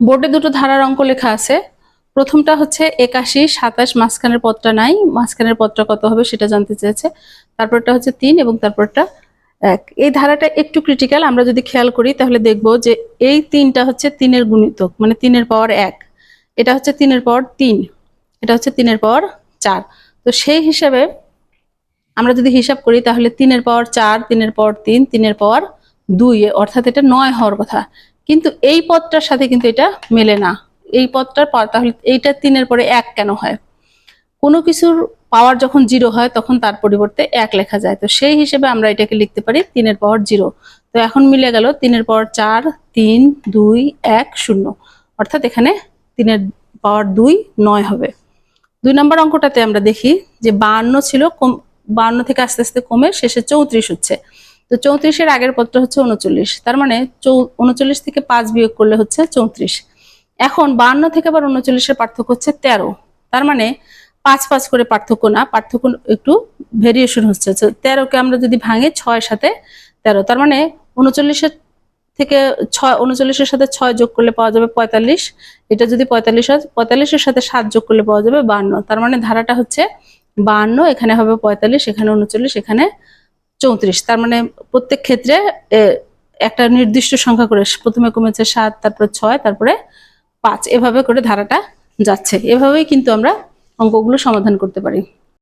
বোর্ডে দুটো ধারার অঙ্ক লেখা আছে। প্রথমটা হচ্ছে একাশি, সাতাশ, মাঝখানের পদটা নাই। মাঝখানের পদটা কত হবে সেটা জানতে চেয়েছে। তারপরটা হচ্ছে তিন এবং তারপরটা এক। এই ধারাটা একটু ক্রিটিক্যাল আমরা যদি খেয়াল করি তাহলে দেখব যে এই তিনটা হচ্ছে তিনের গুণিতক মানে তিনের পাওয়ার এক। এটা হচ্ছে তিনের পাওয়ার তিন। এটা হচ্ছে তিনের পাওয়ার চার। তো সেই হিসাবে আমরা যদি হিসাব করি তাহলে তিনের পাওয়ার চার, তিনের পাওয়ার তিন, তিনের পাওয়ার দুই, অর্থাৎ এটা নয় হওয়ার কথা। কিন্তু এই পদটার সাথে কিন্তু এটা মেলে না। এই পদটার পর তাহলে এইটা তিনের পরে এক কেন হয়? কোনো কিছুর পাওয়ার যখন জিরো হয়, তখন তার পরিবর্তে এক লেখা যায়। তো সেই হিসেবে আমরা এটাকে লিখতে পারি তিনের পাওয়ার জিরো। তো এখন মিলে গেল তিনের পাওয়ার চার, তিন, দুই, এক, শূন্য। অর্থাৎ এখানে তিনের পাওয়ার দুই, নয় হবে। দুই নম্বর অঙ্কটাতে আমরা দেখি যে বাহান্ন ছিল, কম বাহান্ন থেকে আস্তে আস্তে কমে শেষে চৌত্রিশ হচ্ছে। তো চৌত্রিশের আগের পদটা হচ্ছে উনচল্লিশ। তার মানে উনচল্লিশ থেকে পাঁচ বিয়োগ করলে হচ্ছে চৌত্রিশ। এখন বাহান্ন থেকে আবার উনচল্লিশের পার্থক্য হচ্ছে তেরো। তার মানে পাঁচ পাঁচ করে পার্থক্য না, পার্থক্য একটু ভেরিয়েশন হচ্ছে। তেরোকে আমরা যদি ভাঙি ছয় সাথে তেরো, তার মানে উনচল্লিশের থেকে ছয়, উনচল্লিশের সাথে ছয় যোগ করলে পাওয়া যাবে পঁয়তাল্লিশ। এটা যদি পঁয়তাল্লিশ হয়, পঁয়তাল্লিশের সাথে সাত যোগ করলে পাওয়া যাবে বান্ন। তার মানে ধারাটা হচ্ছে বান্ন, এখানে হবে পঁয়তাল্লিশ, এখানে উনচল্লিশ, এখানে চৌত্রিশ। তার মানে প্রত্যেক ক্ষেত্রে একটা নির্দিষ্ট সংখ্যা করে, প্রথমে কমেছে সাত, তারপরে ছয়, তারপরে পাঁচ। এভাবে করে ধারাটা যাচ্ছে। এভাবেই কিন্তু আমরা অঙ্কগুলো সমাধান করতে পারি।